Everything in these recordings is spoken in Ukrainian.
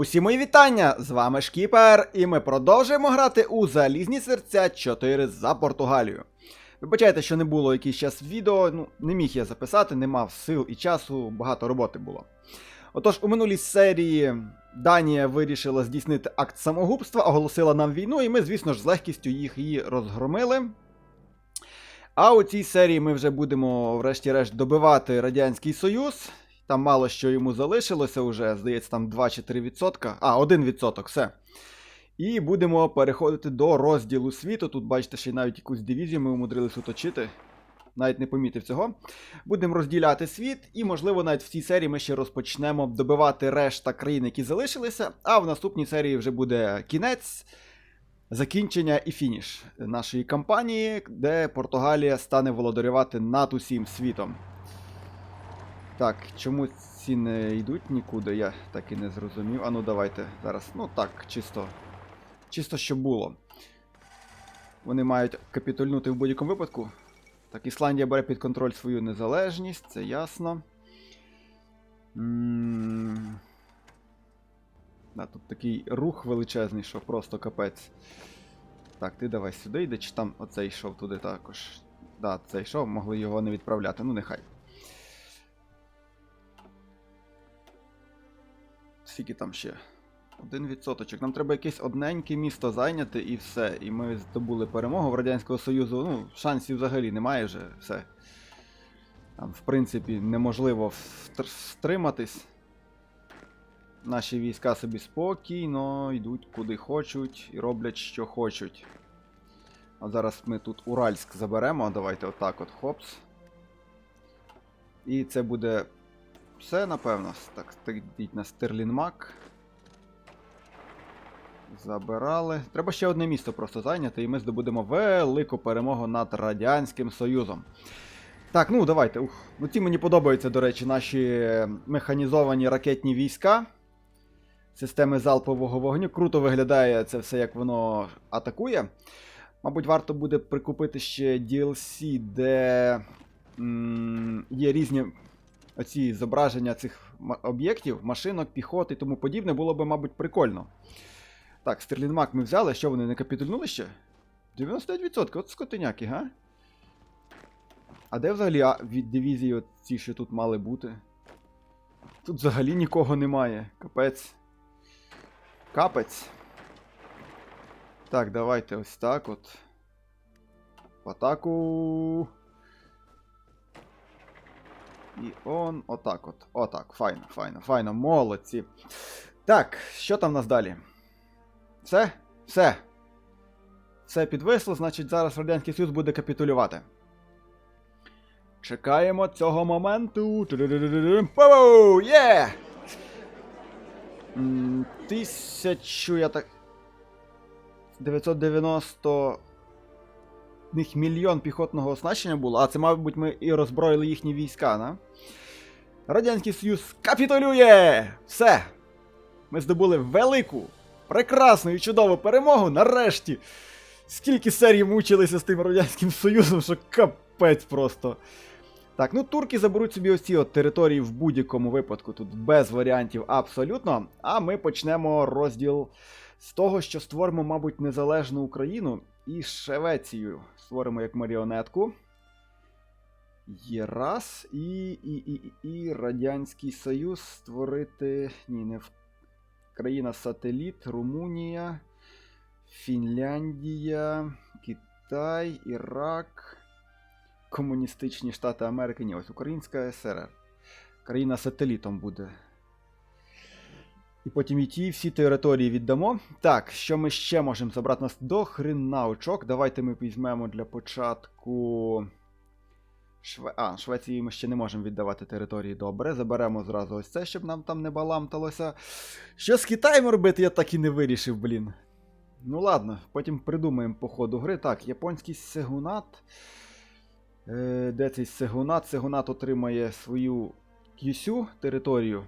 Усі мої вітання! З вами Шкіпер, і ми продовжуємо грати у Залізні серця 4 за Португалію. Вибачайте, що не було якийсь час відео, ну, не міг я записати, не мав сил і часу, багато роботи було. Отож, у минулій серії Данія вирішила здійснити акт самогубства, оголосила нам війну, і ми, звісно ж, з легкістю їх її розгромили. А у цій серії ми вже будемо, врешті-решт, добивати Радянський Союз. Там мало що йому залишилося вже, здається, там 2 чи 3 відсотка. А, 1 відсоток, все. І будемо переходити до розділу світу. Тут, бачите, ще навіть якусь дивізію ми умудрились уточити. Навіть не помітив цього. Будемо розділяти світ, і, можливо, навіть в цій серії ми ще розпочнемо добивати решта країн, які залишилися. А в наступній серії вже буде кінець, закінчення і фініш нашої кампанії, де Португалія стане володарювати над усім світом. Так, чому ці не йдуть нікуди, я так і не зрозумів. А ну давайте зараз. Ну так, чисто. Чисто що було. Вони мають капітульнути в будь-якому випадку. Так, Ісландія бере під контроль свою незалежність, це ясно. м Да, тут такий рух величезний, що просто капець. Так, ти давай сюди йди, чи там оцей йшов туди також. Да, цей йшов, могли його не відправляти, ну нехай. Скільки там ще? Один відсоточок. Нам треба якесь одненьке місто зайняти і все. І ми здобули перемогу в Радянського Союзу. Ну, шансів взагалі немає вже все. Там, в принципі, неможливо втр- стриматись. Наші війська собі спокійно йдуть куди хочуть і роблять, що хочуть. А зараз ми тут Уральськ заберемо. Давайте отак от хопс. І це буде все, напевно. Так, йдіть на Стерлінмак. Забирали. Треба ще одне місто просто зайняти, і ми здобудемо велику перемогу над Радянським Союзом. Так, ну давайте. Ух. Ну ці мені подобаються, до речі, наші механізовані ракетні війська. Системи залпового вогню. Круто виглядає це все, як воно атакує. Мабуть, варто буде прикупити ще DLC, де м- є різні оці зображення цих об'єктів, машинок, піхоти і тому подібне, було би, мабуть, прикольно. Так, Стерлінмак ми взяли, що вони не капітульнули ще? 99%, от скотиняки, га? А де взагалі а, від дивізії ці, що тут мали бути? Тут взагалі нікого немає. Капець. Капець. Так, давайте ось так от. В атаку. І он отак от. Отак. Файно, файно, файно. Молодці. Так, що там в нас далі? Все? Все. Все підвисло, значить зараз Радянський Союз буде капітулювати. Чекаємо цього моменту. Пау! Є! Тисячу, я так. 990. Них мільйон піхотного оснащення було, а це, мабуть, ми і роззброїли їхні війська, на? Радянський Союз капітулює! Все! Ми здобули велику, прекрасну і чудову перемогу нарешті! Скільки серій мучилися з тим Радянським Союзом, що капець просто. Так, ну турки заберуть собі ось ці от території в будь-якому випадку, тут без варіантів абсолютно. А ми почнемо розділ з того, що створимо, мабуть, незалежну Україну і Швецію. Створимо як маріонетку. Є раз. І, і, і, і, і Радянський Союз створити. Ні, не в країна-сателіт, Румунія, Фінляндія, Китай, Ірак. Комуністичні Штати Америки. Ні, ось Українська СРР. Країна сателітом буде. І потім і ті всі території віддамо. Так, що ми ще можемо забрати нас до хрена очок. Давайте ми візьмемо для початку. Шве... А, Швеції ми ще не можемо віддавати території. Добре. Заберемо зразу ось це, щоб нам там не баламталося. Що з Китаєм робити, я так і не вирішив, блін. Ну ладно, потім придумаємо по ходу гри. Так, японський сегунат. Е, де цей сегунат? Сегунат отримає свою Кюсю територію.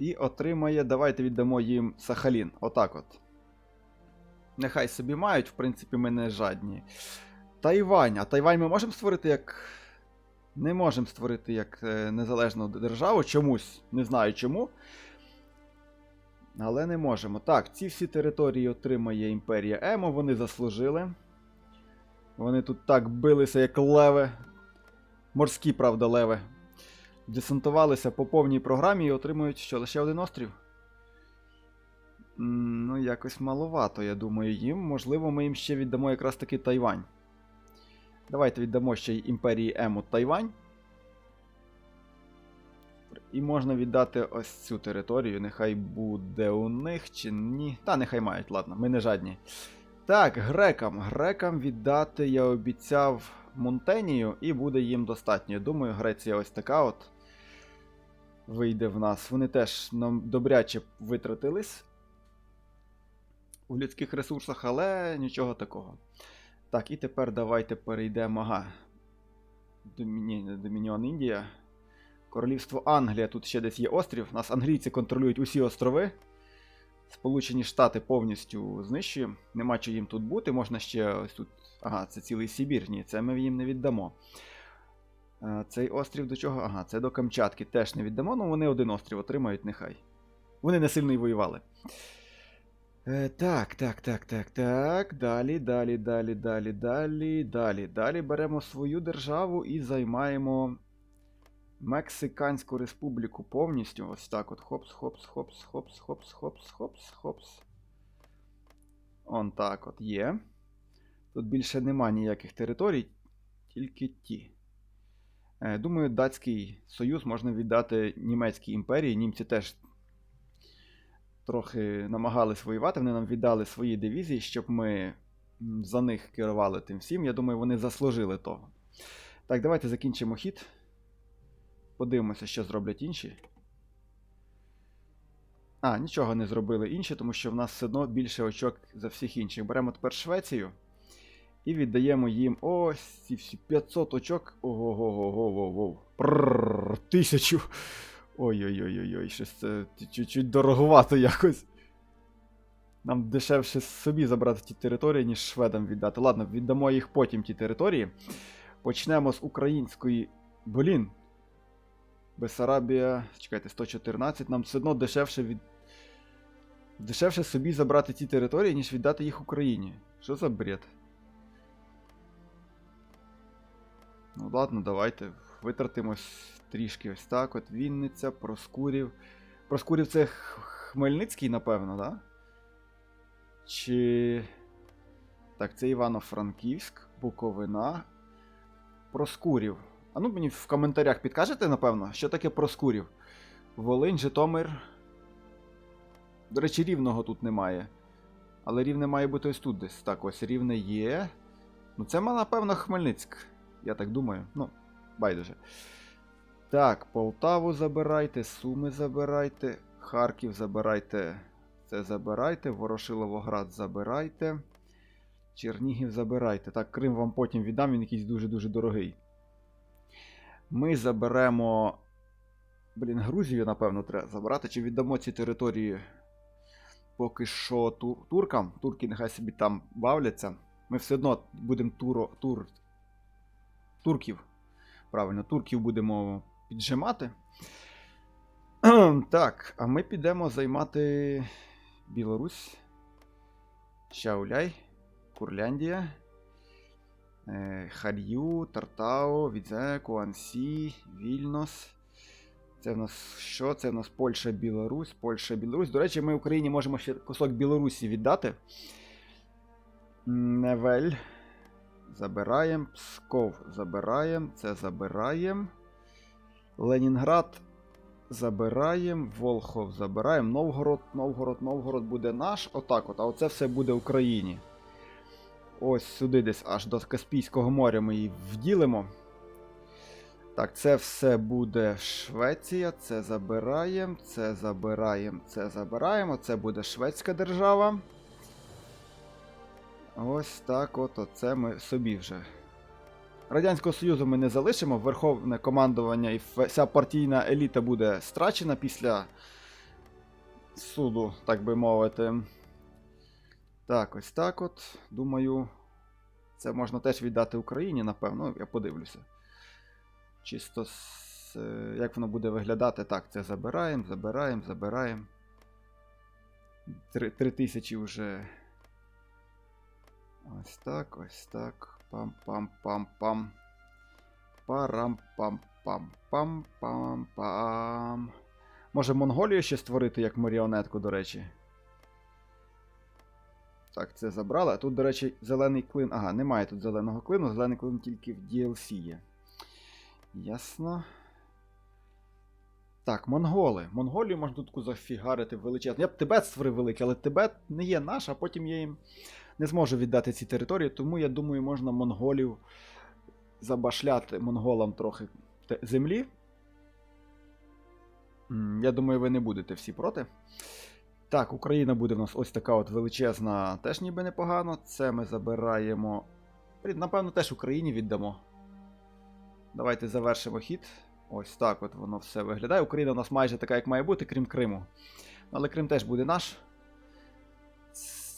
І отримає. Давайте віддамо їм Сахалін. Отак от. Нехай собі мають, в принципі, ми не жадні. Тайвань. А Тайвань ми можемо створити як. Не можемо створити як е, незалежну державу. Чомусь. Не знаю чому. Але не можемо. Так, ці всі території отримає імперія Емо, вони заслужили. Вони тут так билися, як леви. Морські, правда, леви. Десантувалися по повній програмі і отримують що, лише один острів? Ну, якось маловато, я думаю, їм. Можливо, ми їм ще віддамо якраз таки Тайвань. Давайте віддамо ще й імперії Ему Тайвань. І можна віддати ось цю територію. Нехай буде у них чи ні. Та нехай мають, ладно, ми не жадні. Так, грекам. Грекам віддати я обіцяв Монтенію, і буде їм достатньо. Думаю, Греція ось така от вийде в нас. Вони теж нам добряче витратились у людських ресурсах, але нічого такого. Так, і тепер давайте перейдемо. Ага. Доміні... Домініон Індія. Королівство Англія. Тут ще десь є острів. Нас англійці контролюють усі острови. Сполучені Штати повністю знищуємо. Нема що їм тут бути. Можна ще ось тут. Ага, це цілий Сибір. Ні, це ми їм не віддамо. Е, Цей острів до чого? Ага, це до Камчатки теж не віддамо, ну вони один острів отримають, нехай. Вони не сильно й воювали. Е, так, так, так, так, так. Далі, далі, далі, далі, далі, далі. Далі беремо свою державу і займаємо Мексиканську республіку повністю. Ось так от. Хопс, хопс, хопс, хопс, хопс, хопс, хопс, хопс. Он так от є. Тут більше нема ніяких територій, тільки ті. Е, Думаю, датський союз можна віддати німецькій імперії. Німці теж трохи намагались воювати. Вони нам віддали свої дивізії, щоб ми за них керували тим всім. Я думаю, вони заслужили того. Так, давайте закінчимо хід. Подивимося, що зроблять інші. А, нічого не зробили інші, тому що в нас все одно більше очок за всіх інших. Беремо тепер Швецію і віддаємо їм ось ці всі 500 очок. Ого-го-го-го-го. Прррр, тисячу. Ой-ой-ой-ой, щось це чуть-чуть дороговато якось. Нам дешевше собі забрати ті території, ніж шведам віддати. Ладно, віддамо їх потім ті території. Почнемо з української. Блін. Бесарабія. Чекайте, 114. Нам все одно дешевше від. Дешевше собі забрати ті території, ніж віддати їх Україні. Що за бред? Ну ладно, давайте витратимось трішки ось так. От Вінниця, Проскурів. Проскурів це Хмельницький, напевно, да? Чи. Так, це Івано-Франківськ, Буковина. Проскурів. А ну мені в коментарях підкажете, напевно, що таке Проскурів? Волинь, Житомир. До речі, рівного тут немає. Але рівне має бути ось тут десь. Так, ось рівне є. Ну, це, напевно, Хмельницьк. Я так думаю. Ну, байдуже. Так, Полтаву забирайте, Суми забирайте, Харків забирайте. Це забирайте, Ворошиловоград забирайте. Чернігів забирайте. Так, Крим вам потім віддам, він якийсь дуже-дуже дорогий. Ми заберемо. Блін, Грузію, напевно, треба забрати. Чи віддамо ці території поки що ту- туркам? Турки нехай собі там бавляться. Ми все одно будемо тур, турків. Правильно, турків будемо піджимати. Так, а ми підемо займати Білорусь, Шауляй, Курляндія, е, Хар'ю, Тартау, Відзе, Куансі, Вільнос. Це в нас що? Це в нас Польща, Білорусь, Польща, Білорусь. До речі, ми Україні можемо ще кусок Білорусі віддати. Невель. Забираємо. Псков забираємо. Це забираємо. Ленінград забираємо. Волхов забираємо. Новгород, Новгород, Новгород буде наш. Отак от. А оце все буде Україні. Ось сюди десь аж до Каспійського моря ми її вділимо. Так, це все буде Швеція. Це забираємо. Це забираємо. Це забираємо. Це буде шведська держава. Ось так от оце ми собі вже. Радянського Союзу ми не залишимо, верховне командування і вся партійна еліта буде страчена після суду, так би мовити. Так, ось так от. Думаю, це можна теж віддати Україні, напевно, я подивлюся. Чисто е, як воно буде виглядати, так, це забираємо, забираємо, забираємо. Три тисячі вже. Ось так, ось так. Пам-пам-пам-пам. Парам-пам-пам-пам-пам. Може Монголію ще створити як маріонетку, до речі. Так, це забрали. А тут, до речі, зелений клин. Ага, немає тут зеленого клину, зелений клин тільки в DLC є. Ясно. Так, монголи. Монголію можна тут зафігарити величезно. Я б Тибет створив великий, але Тибет не є наш, а потім я їм не зможу віддати ці території, тому я думаю, можна монголів забашляти монголам трохи землі. Я думаю, ви не будете всі проти. Так, Україна буде в нас ось така от величезна, теж ніби непогано. Це ми забираємо. Напевно, теж Україні віддамо. Давайте завершимо хід. Ось так от воно все виглядає. Україна у нас майже така, як має бути, крім Криму. Але Крим теж буде наш.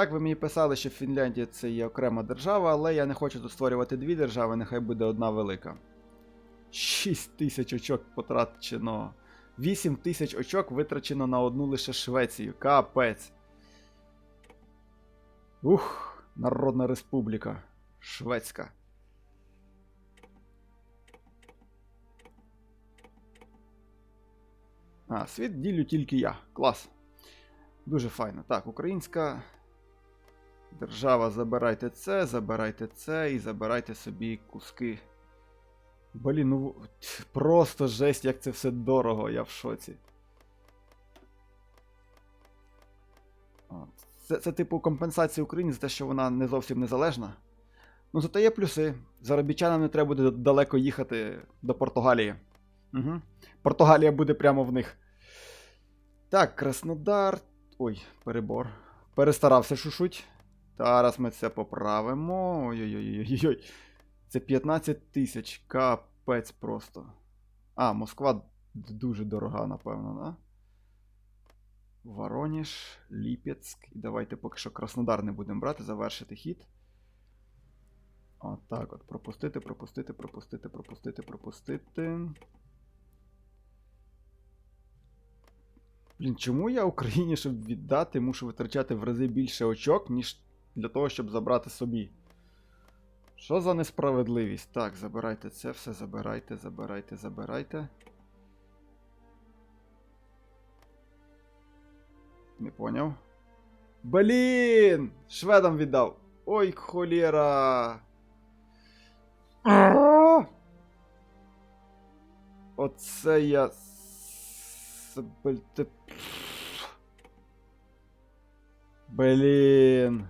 Так, ви мені писали, що Фінляндія це є окрема держава, але я не хочу тут створювати дві держави, нехай буде одна велика. 6 тисяч очок потрачено. 8 тисяч очок витрачено на одну лише Швецію. Капець. Ух, Народна Республіка. Шведська. А, світ ділю тільки я. Клас. Дуже файно. Так, українська держава, забирайте це, забирайте це і забирайте собі куски. Блін, ну просто жесть, як це все дорого, я в шоці. Це, це типу компенсація Україні за те, що вона не зовсім незалежна. Ну, зате є плюси. Заробітчанам не треба буде далеко їхати до Португалії. Угу. Португалія буде прямо в них. Так, Краснодар. Ой, перебор. Перестарався шушуть. Зараз ми це поправимо. Ой-ой-ой. Це 15 тисяч. Капець просто. А, Москва дуже дорога, напевно, да? Вороніж, Ліпецьк. І давайте поки що Краснодар не будемо брати, завершити хід. Отак от. Пропустити, пропустити, пропустити, пропустити, пропустити. Блін, чому я Україні, щоб віддати, мушу витрачати в рази більше очок, ніж для того, щоб забрати собі? Що за несправедливість? Так, забирайте це все, забирайте, забирайте, забирайте. Не поняв. Блін! Шведам віддав. Ой, холєра. Оце я. Блін.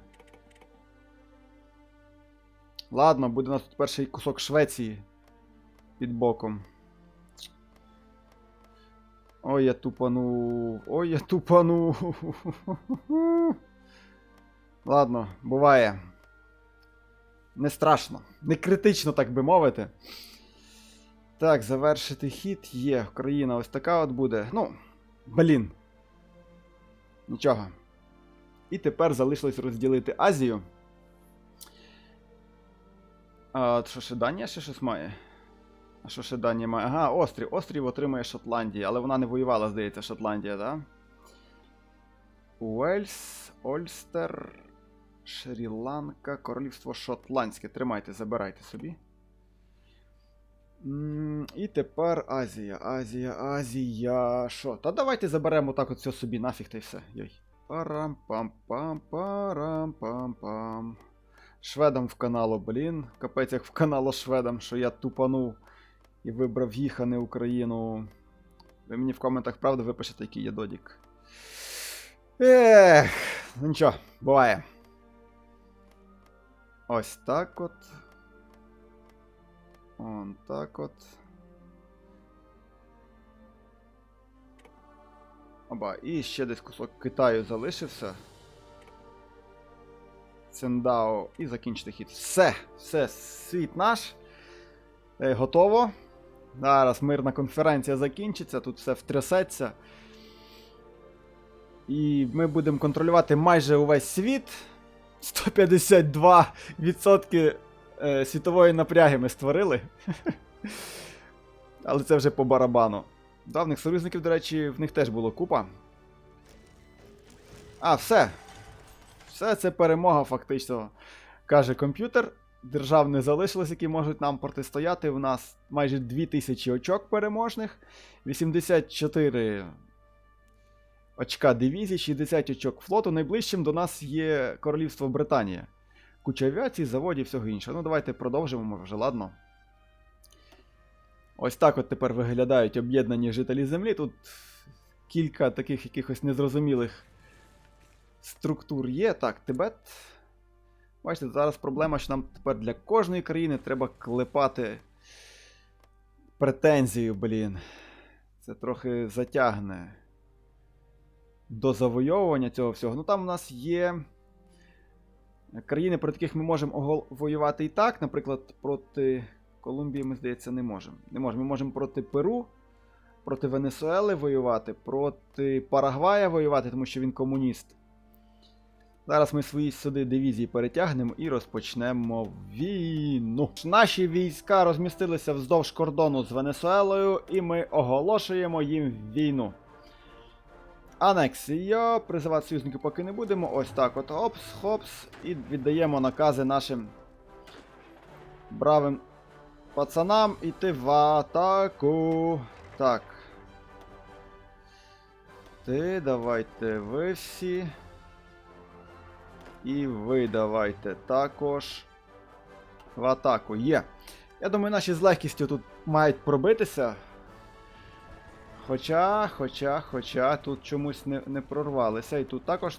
Ладно, буде у нас тут перший кусок Швеції під боком. Ой, я тупанув. Ой, я тупанув. Ладно, буває. Не страшно. Не критично, так би мовити. Так, завершити хід є. Країна ось така от буде. Ну, блін. Нічого. І тепер залишилось розділити Азію. А, що ще Данія ще щось має? А що ще Данія має? Ага, острів. Острів отримує Шотландія, але вона не воювала, здається, Шотландія, так? Уельс, Ольстер, Шрі-Ланка, Королівство Шотландське. Тримайте, забирайте собі. І тепер Азія, Азія, Азія. Що? Та давайте заберемо так от все собі, нафіг та й все. Йой. Парам-пам-пам, парам-пам-пам. Шведам в каналу, блін. Капець як в каналу шведам, що я тупанув і вибрав їх, а не Україну. Ви мені в коментах правда випишете, який є додік. Ех, ну нічого, буває. Ось так от. Он так от. Оба, і ще десь кусок Китаю залишився. Цендао і закінчити хід. Все, все, світ наш. Е, готово. Зараз мирна конференція закінчиться, тут все втрясеться. І ми будемо контролювати майже увесь світ. 152% е, світової напряги ми створили. Але це вже по барабану. Давних союзників, до речі, в них теж було купа. А, все. Все це перемога, фактично, каже комп'ютер. Держав не залишилось, які можуть нам протистояти. У нас майже 2000 очок переможних, 84 очка дивізії, 60 очок флоту. Найближчим до нас є Королівство Британія. Куча авіації, заводів, всього іншого. Ну, давайте продовжимо, може вже ладно. Ось так от тепер виглядають об'єднані жителі Землі. Тут кілька таких якихось незрозумілих структур є. Так, Тибет. Бачите, зараз проблема, що нам тепер для кожної країни треба клепати претензію, блін. Це трохи затягне до завойовування цього всього. Ну там у нас є країни, проти яких ми можемо воювати і так. Наприклад, проти Колумбії, ми, здається, не можемо. Не можемо. Ми можемо проти Перу, проти Венесуели воювати, проти Парагвая воювати, тому що він комуніст. Зараз ми свої сюди дивізії перетягнемо і розпочнемо війну. Наші війська розмістилися вздовж кордону з Венесуелою, і ми оголошуємо їм війну. Анексія. Призивати союзників поки не будемо. Ось так от. Опс, хопс. І віддаємо накази нашим бравим пацанам іти в атаку. Так. Ти давайте ви всі. І ви давайте також. В атаку. Є. Я думаю, наші з легкістю тут мають пробитися. Хоча, хоча, хоча, тут чомусь не, не прорвалися. І тут також.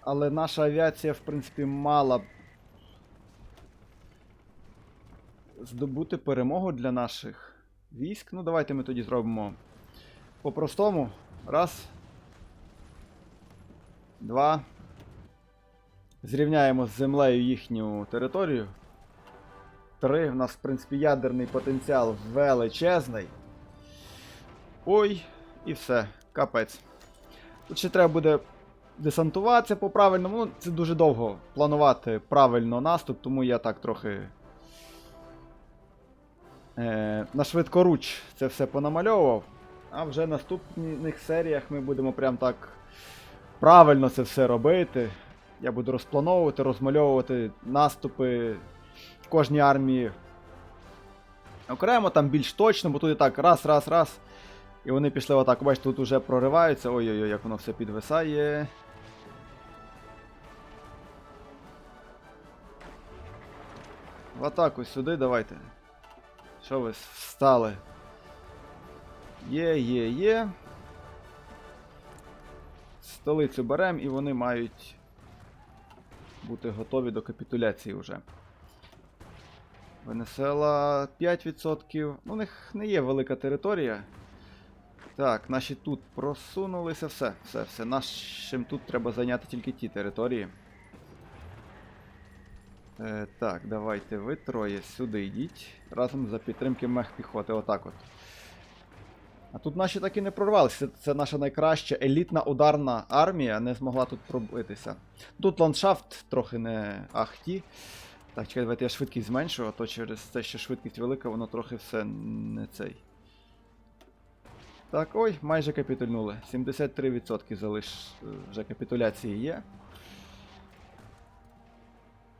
Але наша авіація, в принципі, мала б здобути перемогу для наших військ. Ну, давайте ми тоді зробимо по-простому. Раз. Два. Зрівняємо з землею їхню територію. Три. У нас, в принципі, ядерний потенціал величезний. Ой, і все. Капець. Тут ще треба буде десантуватися по правильному. Ну, це дуже довго планувати правильно наступ, тому я так трохи. Е, на швидкоруч це все понамальовував. А вже в наступних серіях ми будемо прям так правильно це все робити. Я буду розплановувати, розмальовувати наступи кожній армії. Окремо там більш точно, бо тут і так раз, раз, раз. І вони пішли в атаку. Бачите, тут уже прориваються. Ой-ой-ой, як воно все підвисає. В атаку сюди давайте. Що ви встали? Є, є, є. Столицю берем і вони мають бути готові до капітуляції вже. Венесуела 5%. Ну, у них не є велика територія. Так, наші тут просунулися. Все, все, все. Нашим тут треба зайняти тільки ті території. Е, так, давайте ви троє сюди йдіть. Разом за підтримки мехпіхоти. Отак от. А тут наші так і не прорвалися. Це, це наша найкраща елітна ударна армія не змогла тут пробитися. Тут ландшафт трохи не ахті. Так, чекай, давайте я швидкість зменшу, а то через те, що швидкість велика, воно трохи все не цей. Так, ой, майже капітульнули. 73% залиш вже капітуляції є.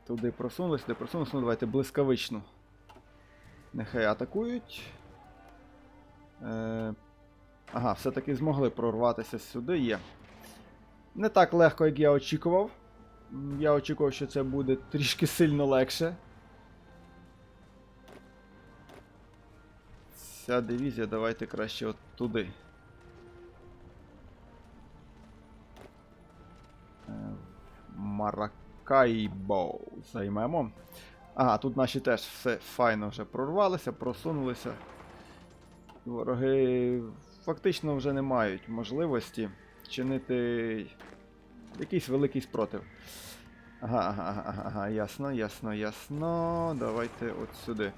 Туди просунулись, туди просунулись. Ну, давайте блискавично. Нехай атакують. Е, ага, все-таки змогли прорватися сюди. Є. Не так легко, як я очікував. Я очікував, що це буде трішки сильно легше. Ця дивізія, давайте краще от туди. Е, Маракайбо займемо. Ага, тут наші теж все файно вже прорвалися, просунулися. Вороги фактично вже не мають можливості чинити якийсь великий спротив. Ага, ага, ага, ага, ясно, ясно, ясно. Давайте от сюди.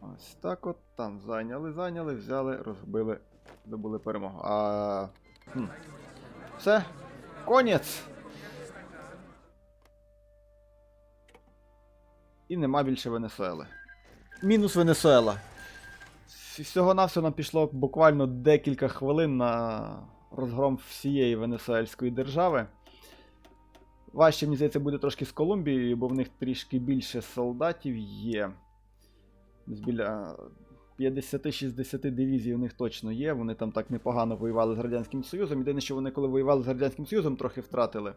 Ось так от, там зайняли, зайняли, взяли, розбили, добули перемогу. А... Хм. Все, конець! І нема більше Венесуели. Мінус Венесуела. Всього навсього нам пішло буквально декілька хвилин на розгром всієї венесуельської держави. Важче, мені здається, буде трошки з Колумбією, бо в них трішки більше солдатів є. Біля 50-60 дивізій у них точно є. Вони там так непогано воювали з Радянським Союзом. Єдине, що вони, коли воювали з Радянським Союзом, трохи втратили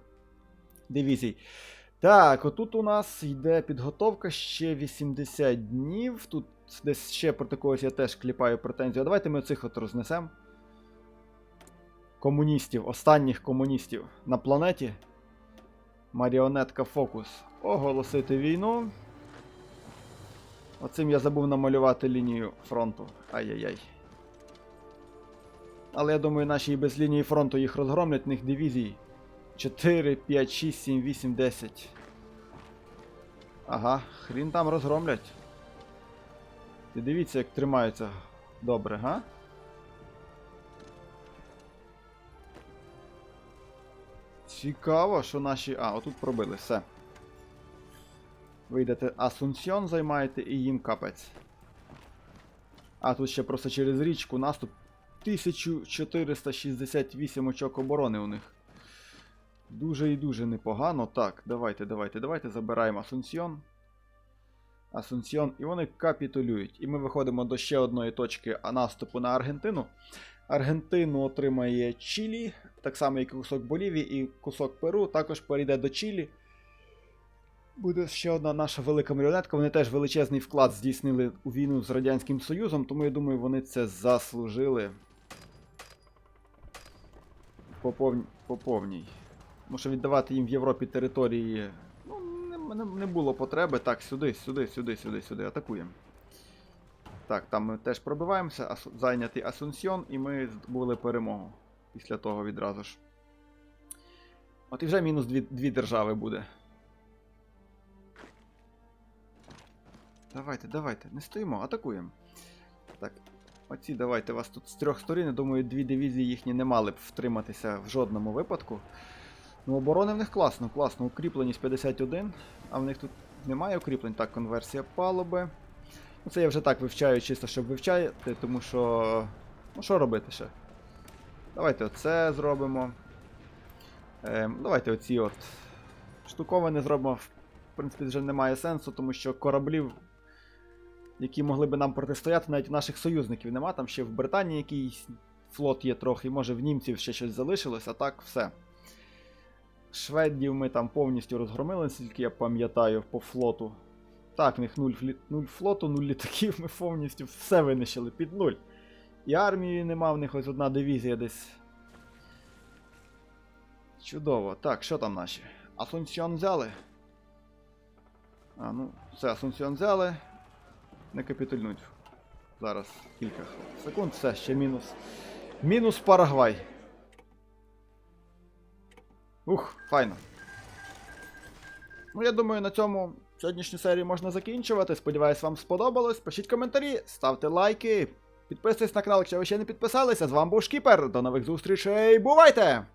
дивізій. Так, отут у нас йде підготовка ще 80 днів. Тут десь ще проти когось я теж кліпаю претензію. А давайте ми оцих от рознесемо. Комуністів, останніх комуністів на планеті. Маріонетка Фокус. Оголосити війну. Оцим я забув намалювати лінію фронту. Ай-яй-яй. Але я думаю, наші і без лінії фронту їх розгромлять, в них дивізій. 4, 5, 6, 7, 8, 10. Ага, хрін там розгромлять. І дивіться, як тримаються добре, га? Цікаво, що наші. А, отут пробили, все. Ви йдете Асунсьон займаєте і їм капець. А тут ще просто через річку наступ 1468 очок оборони у них. Дуже і дуже непогано. Так, давайте, давайте, давайте забираємо Асунсьон. Асунсьон, і вони капітулюють. І ми виходимо до ще одної точки наступу на Аргентину. Аргентину отримає Чилі, так само, як і кусок Болівії, і кусок Перу, також перейде до Чилі. Буде ще одна наша велика маріонетка. Вони теж величезний вклад здійснили у війну з Радянським Союзом, тому я думаю, вони це заслужили. По повній. Тому що віддавати їм в Європі території ну, не, не, було потреби. Так, сюди, сюди, сюди, сюди, сюди. Атакуємо. Так, там ми теж пробиваємося. Асу... Зайнятий Асунсьон, і ми здобули перемогу після того відразу ж. От і вже мінус дві, дві держави буде. Давайте, давайте, не стоїмо, атакуємо. Так, оці давайте вас тут з трьох сторін. Думаю, дві дивізії їхні не мали б втриматися в жодному випадку. Ну, оборони в них класно, класно. Укріпленість 51, а в них тут немає укріплень. Так, конверсія палуби. Ну, це я вже так вивчаю, чисто щоб вивчати, тому що. Ну, що робити ще? Давайте оце зробимо. Ем, давайте оці от штуковини зробимо. В принципі, вже немає сенсу, тому що кораблів, які могли би нам протистояти, навіть наших союзників нема. Там ще в Британії якийсь флот є трохи, може в німців ще щось залишилось, а так все. Шведів ми там повністю розгромили, наскільки я пам'ятаю, по флоту. Так, в них нуль, нуль флоту, нуль літаків, ми повністю все винищили під нуль. І армії нема, в них ось одна дивізія десь. Чудово. Так, що там наші? Асунсьон взяли. А, ну, все, Асунсьон взяли. Не капітульнуть. Зараз кілька секунд, все, ще мінус. Мінус Парагвай. Ух, файно. Ну, я думаю, на цьому сьогоднішню серію можна закінчувати. Сподіваюсь, вам сподобалось. Пишіть коментарі, ставте лайки, підписуйтесь на канал, якщо ви ще не підписалися. З вами був Шкіпер. До нових зустрічей. Бувайте!